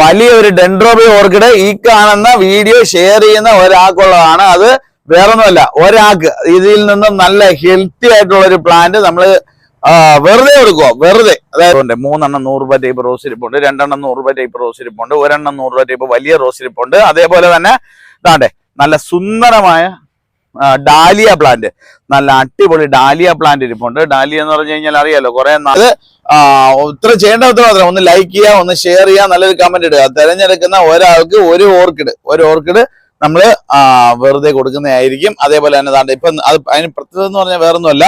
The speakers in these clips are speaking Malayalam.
വലിയ ഒരു ഡെൻഡ്രോബി ഓർക്കിഡ് ഈ കാണുന്ന വീഡിയോ ഷെയർ ചെയ്യുന്ന ഒരാൾക്കുള്ളതാണ്. അത് വേറൊന്നുമല്ല ഒരാൾക്ക്. ഇതിൽ നിന്നും നല്ല ഹെൽത്തി ആയിട്ടുള്ള ഒരു പ്ലാന്റ് നമ്മൾ വെറുതെ കൊടുക്കുക വെറുതെ. അതായത്. മൂന്നെണ്ണം നൂറ് രൂപ ടൈപ്പ് റോസ് ഇരിപ്പുണ്ട് രണ്ടെണ്ണം നൂറ് രൂപ ടൈപ്പ് റോസ് ഇരിപ്പുണ്ട് ഒരെണ്ണം നൂറ് രൂപ ടൈപ്പ് വലിയ റോസ് ഇരിപ്പുണ്ട്. അതേപോലെ തന്നെ ഇതാണ്ടേ നല്ല സുന്ദരമായ ഡാലിയ പ്ലാന്റ് നല്ല അടിപൊളി ഡാലിയ പ്ലാന്റ് ഇരിപ്പുണ്ട്. ഡാലിയ എന്ന് പറഞ്ഞു കഴിഞ്ഞാൽ അറിയാലോ കുറെ നല്ല ഇത്ര ചെയ്യേണ്ട ഉത്തരം മാത്രം. ഒന്ന് ലൈക്ക് ചെയ്യുക ഒന്ന് ഷെയർ ചെയ്യുക നല്ലൊരു കമന്റ് ഇടുക. തിരഞ്ഞെടുക്കുന്ന ഒരാൾക്ക് ഒരു ഓർക്കിഡ് ഒരു ഓർക്കിഡ് നമ്മൾ വെറുതെ കൊടുക്കുന്നതായിരിക്കും അതേപോലെ തന്നെ താണ്ട് ഇപ്പൊ അത് അതിന് പ്രത്യേകത എന്ന് പറഞ്ഞാൽ വേറൊന്നുമല്ല.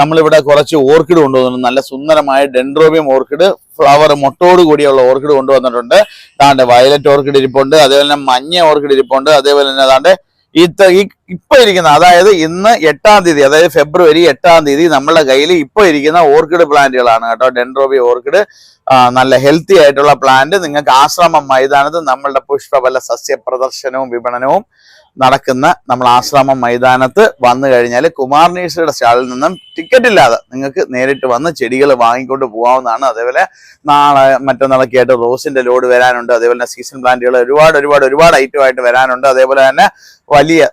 നമ്മളിവിടെ കുറച്ച് ഓർക്കിഡ് കൊണ്ടുവന്നു നല്ല സുന്ദരമായ ഡെൻഡ്രോബിയം ഓർക്കിഡ് ഫ്ലവർ മുട്ടോട് കൂടിയുള്ള ഓർക്കിഡ് കൊണ്ടുവന്നിട്ടുണ്ട്. താണ്ട് വയലറ്റ് ഓർക്കിഡ് ഇരിപ്പുണ്ട്. അതേപോലെ തന്നെ മഞ്ഞ ഓർക്കിഡ് ഇരിപ്പുണ്ട്. അതേപോലെ തന്നെ ദാണ്ട് ഈ ത- ഈ ഇപ്പൊ ഇരിക്കുന്ന അതായത് ഇന്ന് എട്ടാം തീയതി അതായത് ഫെബ്രുവരി എട്ടാം തീയതി നമ്മളുടെ കയ്യിൽ ഇപ്പൊ ഇരിക്കുന്ന ഓർക്കിഡ് പ്ലാന്റുകളാണ് കേട്ടോ. ഡെൻഡ്രോബി ഓർക്കിഡ് നല്ല ഹെൽത്തി ആയിട്ടുള്ള പ്ലാന്റ്. നിങ്ങൾക്ക് ആശ്രമം മൈതാനത്ത് നമ്മളുടെ പുഷ്പഫല സസ്യ പ്രദർശനവും വിപണനവും നടക്കുന്ന നമ്മൾ ആശ്രമം മൈതാനത്ത് വന്നു കഴിഞ്ഞാൽ കുമാർ നേഴ്സറിയുടെ സ്റ്റാളിൽ നിന്നും ടിക്കറ്റ് ഇല്ലാതെ നിങ്ങൾക്ക് നേരിട്ട് വന്ന് ചെടികൾ വാങ്ങിക്കൊണ്ട് പോകാവുന്നതാണ്. അതേപോലെ നാളെ മറ്റന്നാളൊക്കെ ആയിട്ട് റോസിന്റെ ലോഡ് വരാനുണ്ട്. അതേപോലെ തന്നെ സീസൺ പ്ലാന്റുകൾ ഒരുപാട് ഒരുപാട് ഒരുപാട് ഐറ്റം ആയിട്ട് വരാനുണ്ട്. അതേപോലെ തന്നെ വലിയ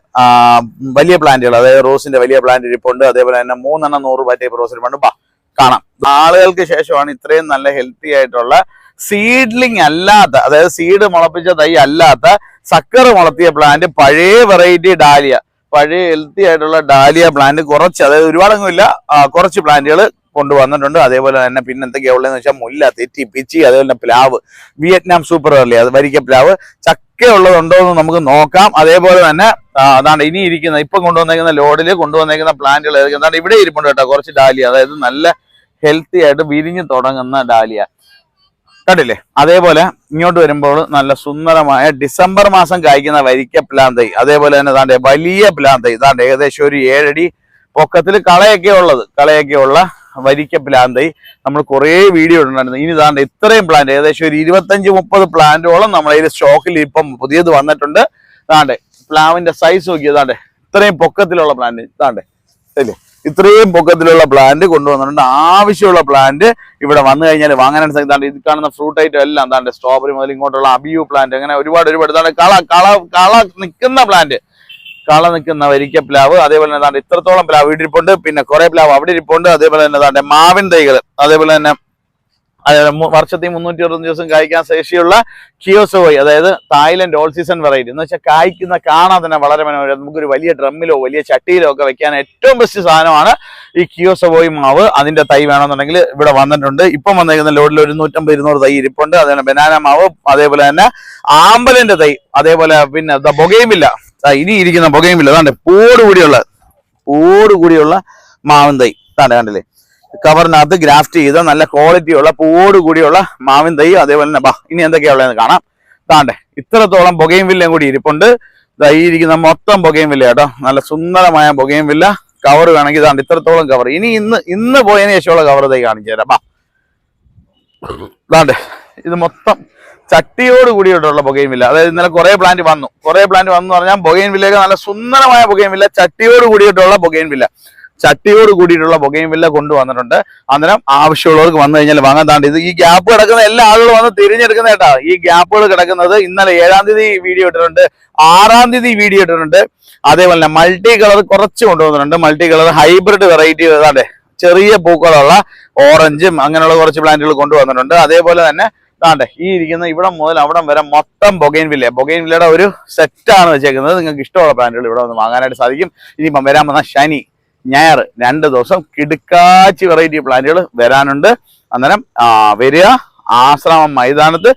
വലിയ പ്ലാന്റുകൾ അതായത് റോസിന്റെ വലിയ പ്ലാന്റ് ഇരിപ്പുണ്ട്. അതേപോലെ തന്നെ മൂന്നെണ്ണം നൂറ് രൂപ ടൈപ്പ് റോസ് ഇരിപ്പുണ്ട്. ബാ കാണാം. ആളുകൾക്ക് ശേഷമാണ് ഇത്രയും നല്ല ഹെൽത്തി ആയിട്ടുള്ള സീഡ്ലിംഗ് അല്ലാത്ത അതായത് സീഡ് മുളപ്പിച്ച തൈ അല്ലാത്ത സക്കർ വളർത്തിയ പ്ലാന്റ് പഴയ വെറൈറ്റി ഡാലിയ പഴയ ഹെൽത്തി ആയിട്ടുള്ള ഡാലിയ പ്ലാന്റ് കുറച്ച് അതായത് ഒരുപാടൊന്നുമില്ല ഇല്ല കുറച്ച് പ്ലാന്റുകൾ കൊണ്ടുവന്നിട്ടുണ്ട്. അതേപോലെ തന്നെ പിന്നെ എന്തൊക്കെയാ ഉള്ളതെന്ന് വെച്ചാൽ മുല്ല തെറ്റി പിച്ചി അതേപോലെ തന്നെ പ്ലാവ്. വിയറ്റ്നാം സൂപ്പർ അല്ലേ? അത് വരിക്ക പ്ലാവ്. ചക്ക ഉള്ളതുണ്ടോ എന്ന് നമുക്ക് നോക്കാം. അതേപോലെ തന്നെ അതാണ് ഇനി ഇരിക്കുന്ന ഇപ്പം കൊണ്ടുവന്നേക്കുന്ന ലോഡിൽ കൊണ്ടുവന്നേക്കുന്ന പ്ലാന്റുകൾ ഏതൊക്കെ ഇവിടെ ഇരിപ്പുണ്ട് കേട്ടോ കുറച്ച് ഡാലിയ അതായത് നല്ല ഹെൽത്തി ആയിട്ട് വിരിഞ്ഞു തുടങ്ങുന്ന ഡാലിയ കണ്ടില്ലേ? അതേപോലെ ഇങ്ങോട്ട് വരുമ്പോൾ നല്ല സുന്ദരമായ ഡിസംബർ മാസം കായ്ക്കുന്ന വരിക്ക പ്ലാൻ തൈ അതേപോലെ തന്നെ താണ്ടെ വലിയ പ്ലാൻ തൈ താണ്ടെ ഏകദേശം ഒരു ഏഴടി പൊക്കത്തിൽ കളയൊക്കെ ഉള്ളത്. കളയൊക്കെ ഉള്ള വരിക്ക പ്ലാൻ തൈ നമ്മൾ കുറേ വീഡിയോ ഉണ്ടായിരുന്നു ഇനി താണ്ടെ ഇത്രയും പ്ലാന്റ് ഏകദേശം ഒരു ഇരുപത്തഞ്ച് മുപ്പത് പ്ലാന്റോളം നമ്മളതിൽ സ്റ്റോക്കിൽ ഇപ്പം പുതിയത് വന്നിട്ടുണ്ട്. താണ്ടെ പ്ലാവിന്റെ സൈസ് നോക്കിയതാണ്ടെ ഇത്രയും പൊക്കത്തിലുള്ള പ്ലാന്റ് താണ്ടെ അല്ലേ ഇത്രയും പൊക്കത്തിലുള്ള പ്ലാന്റ് കൊണ്ടുവന്നിട്ടുണ്ട്. ആവശ്യമുള്ള പ്ലാന്റ് ഇവിടെ വന്നു കഴിഞ്ഞാൽ വാങ്ങാനാണ് സാധിക്കും ഇത് കാണുന്ന ഫ്രൂട്ട് ഐറ്റം എല്ലാം താണ്ട് സ്ട്രോബെറി മുതൽ ഇങ്ങോട്ടുള്ള അബിയു പ്ലാന്റ് അങ്ങനെ ഒരുപാട് ഒരുപാട് താണ്ട് കള കള കള നിൽക്കുന്ന പ്ലാന്റ് കള നിൽക്കുന്ന വരിക്ക പ്ലാവ് അതേപോലെ തന്നെ താണ്ട് ഇത്രത്തോളം പ്ലാവ് വീട്ടിരിപ്പുണ്ട് പിന്നെ കുറെ പ്ലാവ് അവിടെ ഇരിപ്പുണ്ട്. അതേപോലെ തന്നെ താണ്ട് മാവിൻ തൈകൾ അതേപോലെ തന്നെ വർഷത്തിൽ മുന്നൂറ്റി അറുപത്തഞ്ച് ദിവസം കായ്ക്കാൻ ശേഷിയുള്ള കിയോസോയ് അതായത് തായ്ലൻഡ് ഓൾ സീസൺ വെറൈറ്റി. എന്ന് വെച്ചാൽ കായ്ക്കുന്ന കാണാൻ തന്നെ വളരെ മനോഹരം. നമുക്കൊരു വലിയ ഡ്രമ്മിലോ വലിയ ചട്ടിയിലോ ഒക്കെ വെക്കാൻ ഏറ്റവും ബെസ്റ്റ് സാധനമാണ് ഈ കിയോസോയ് മാവ്. അതിന്റെ തൈ വേണമെന്നുണ്ടെങ്കിൽ ഇവിടെ വന്നിട്ടുണ്ട്. ഇപ്പം വന്നിരിക്കുന്ന ലോഡിൽ ഒരു നൂറ്റമ്പത് ഇരുന്നൂറ് തൈ ഇരിപ്പുണ്ട്. അതേപോലെ ബനാന മാവ് അതേപോലെ തന്നെ ആമ്പലിന്റെ തൈ അതേപോലെ പിന്നെ ബൊഗയുമില്ല ഇനി ഇരിക്കുന്ന പുകയുമില്ല അതാണ്ട് പൂട് കൂടിയുള്ള പൂട് കൂടിയുള്ള മാവിൻ തൈ. താണ്ട് കണ്ടില്ലേ? കവറിനകത്ത് ഗ്രാഫ്റ്റ് ചെയ്ത നല്ല ക്വാളിറ്റിയുള്ള പൂവോട് കൂടിയുള്ള മാവിൻ തൈ അതേപോലെ തന്നെ. ബാ ഇനി എന്തൊക്കെയാ ഉള്ളതെന്ന് കാണാം. താണ്ടെ ഇത്രത്തോളം പുകയും വില്ലയും കൂടി ഇരിപ്പുണ്ട്. ഇരിക്കുന്ന മൊത്തം പുകയും വില്ല കേട്ടോ. നല്ല സുന്ദരമായ പുകയും വില്ല. കവർ വേണമെങ്കിൽ ഇതാണ്ട് ഇത്രത്തോളം കവർ ഇനി ഇന്ന് ഇന്ന് പോയതിനു ശേഷമുള്ള കവർ തൈ കാണിച്ചു തരാം. ബാ. ഇതാണ്ട് ഇത് മൊത്തം ചട്ടിയോട് കൂടിയിട്ടുള്ള പുകയും വില്ല. അതായത് ഇന്നലെ കുറെ പ്ലാന്റ് വന്നു. കുറെ പ്ലാന്റ് വന്നു പറഞ്ഞാൽ പുകയും വില്ലയൊക്കെ നല്ല സുന്ദരമായ പുകയും വില്ല ചട്ടിയോട് കൂടിയിട്ടുള്ള പുകയും വില്ല. ചട്ടിയോട് കൂടിയിട്ടുള്ള പുകയും വില്ല കൊണ്ടുവന്നിട്ടുണ്ട്. അന്നേരം ആവശ്യമുള്ളവർക്ക് വന്നു കഴിഞ്ഞാൽ വാങ്ങാൻ താണ്ട്. ഇത് ഈ ഗ്യാപ്പ് കിടക്കുന്ന എല്ലാ ആളുകളും വന്ന് തിരിഞ്ഞെടുക്കുന്ന കേട്ടാ. ഈ ഗ്യാപ്പുകൾ കിടക്കുന്നത് ഇന്നലെ ഏഴാം തീയതി വീഡിയോ ഇട്ടിട്ടുണ്ട്. ആറാം തീയതി വീഡിയോ ഇട്ടിട്ടുണ്ട്. അതേപോലെ തന്നെ മൾട്ടി കളർ കുറച്ച് കൊണ്ടുവന്നിട്ടുണ്ട്. മൾട്ടി കളർ ഹൈബ്രിഡ് വെറൈറ്റി ഏതാണ്ട് ചെറിയ പൂക്കളുള്ള ഓറഞ്ചും അങ്ങനെയുള്ള കുറച്ച് പ്ലാന്റുകൾ കൊണ്ടുവന്നിട്ടുണ്ട്. അതേപോലെ തന്നെ താണ്ടെ ഈ ഇരിക്കുന്ന ഇവിടെ മുതൽ അവിടം വരെ മൊത്തം ബൊഗൈൻ വില്ല ബൊഗൈൻ വില്ലയുടെ ഒരു സെറ്റാണ് വെച്ചേക്കുന്നത്. നിങ്ങൾക്ക് ഇഷ്ടമുള്ള പ്ലാന്റുകൾ ഇവിടെ വന്ന് വാങ്ങാനായിട്ട് സാധിക്കും. ഇനിയിപ്പം വരാൻ വന്ന ശനി. ഞായർ രണ്ട് ദിവസം കിടുക്കാച്ചി വെറൈറ്റി പ്ലാന്റുകൾ വരാനുണ്ട്. അന്നേരം വരിക ആശ്രമം മൈതാനത്ത്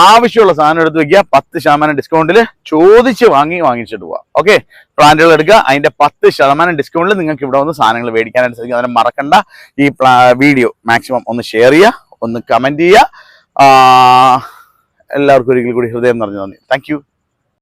ആവശ്യമുള്ള സാധനം എടുത്ത് വെക്കുക. പത്ത് ശതമാനം ഡിസ്കൗണ്ടിൽ ചോദിച്ച് വാങ്ങി വാങ്ങിച്ചിട്ട് പോവാം. ഓക്കെ പ്ലാന്റുകൾ എടുക്കുക. അതിന്റെ പത്ത് ശതമാനം ഡിസ്കൗണ്ടിൽ നിങ്ങൾക്ക് ഇവിടെ വന്ന് സാധനങ്ങൾ മേടിക്കാനായിട്ട് സാധിക്കും അതിനെ മറക്കണ്ട. ഈ വീഡിയോ മാക്സിമം ഒന്ന് ഷെയർ ചെയ്യുക. ഒന്ന് കമന്റ് ചെയ്യുക. എല്ലാവർക്കും ഒരിക്കൽ കൂടി ഹൃദയം നിറഞ്ഞു നന്ദി. താങ്ക്